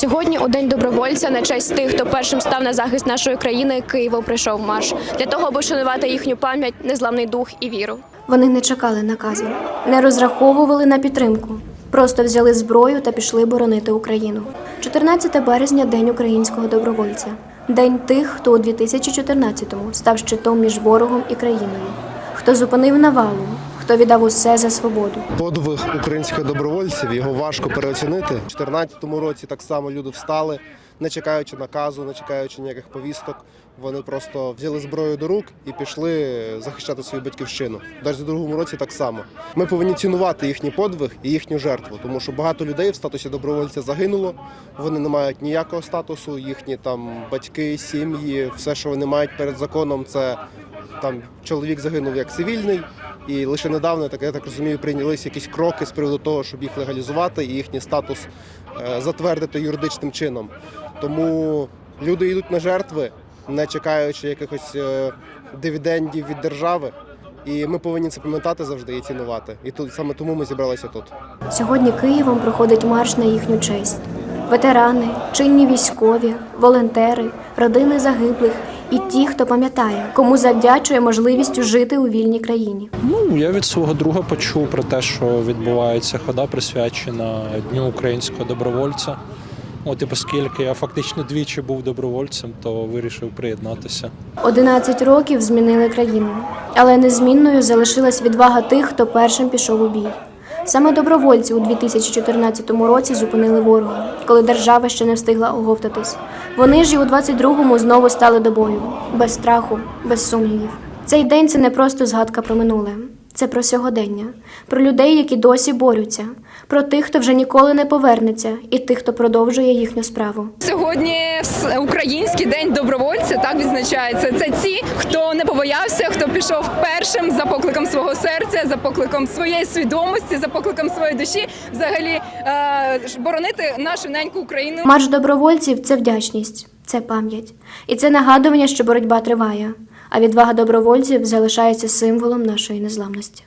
Сьогодні у день добровольця на честь тих, хто першим став на захист нашої країни, Києво прийшов марш для того, аби шанувати їхню пам'ять, незламний дух і віру. Вони не чекали наказу, не розраховували на підтримку. Просто взяли зброю та пішли боронити Україну. 14 березня день українського добровольця. День тих, хто у 2014-му став щитом між ворогом і країною, хто зупинив навалу, хто віддав усе за свободу. Подвиг українських добровольців його важко переоцінити. У 2014 році так само люди встали, не чекаючи наказу, не чекаючи ніяких повісток. Вони просто взяли зброю до рук і пішли захищати свою батьківщину. Навіть у другому році так само. Ми повинні цінувати їхній подвиг і їхню жертву, тому що багато людей в статусі добровольця загинуло. Вони не мають ніякого статусу. Їхні там батьки, сім'ї, все, що вони мають перед законом, це там чоловік загинув як цивільний, і лише недавно, так я так розумію, прийнялися якісь кроки з приводу того, щоб їх легалізувати і їхній статус е, затвердити юридичним чином. Тому люди йдуть на жертви, не чекаючи якихось е, дивідендів від держави. І ми повинні це пам'ятати завжди і цінувати. І тут саме тому ми зібралися тут. Сьогодні Києвом проходить марш на їхню честь. Ветерани, чинні військові, волонтери, родини загиблих і ті, хто пам'ятає, кому завдячує можливістю жити у вільній країні. Ну, я від свого друга почув про те, що відбувається хода присвячена Дню українського добровольця. От і оскільки я фактично двічі був добровольцем, то вирішив приєднатися. 11 років змінили країну, але незмінною залишилась відвага тих, хто першим пішов у бій. Саме добровольці у 2014 році зупинили ворога, коли держава ще не встигла оговтатись. Вони ж і у 22-му знову стали до бою, без страху, без сумнівів. Цей день це не просто згадка про минуле, це про сьогодення, про людей, які досі борються, про тих, хто вже ніколи не повернеться, і тих, хто продовжує їхню справу. Сьогодні український день добровольця так відзначається. Це ті, хто не побоявся, хто пішов першим за покликом свого серця, за покликом своєї свідомості, за покликом своєї душі, взагалі е, боронити нашу неньку Україну. Марш добровольців це вдячність, це пам'ять. І це нагадування, що боротьба триває, а відвага добровольців залишається символом нашої незламності.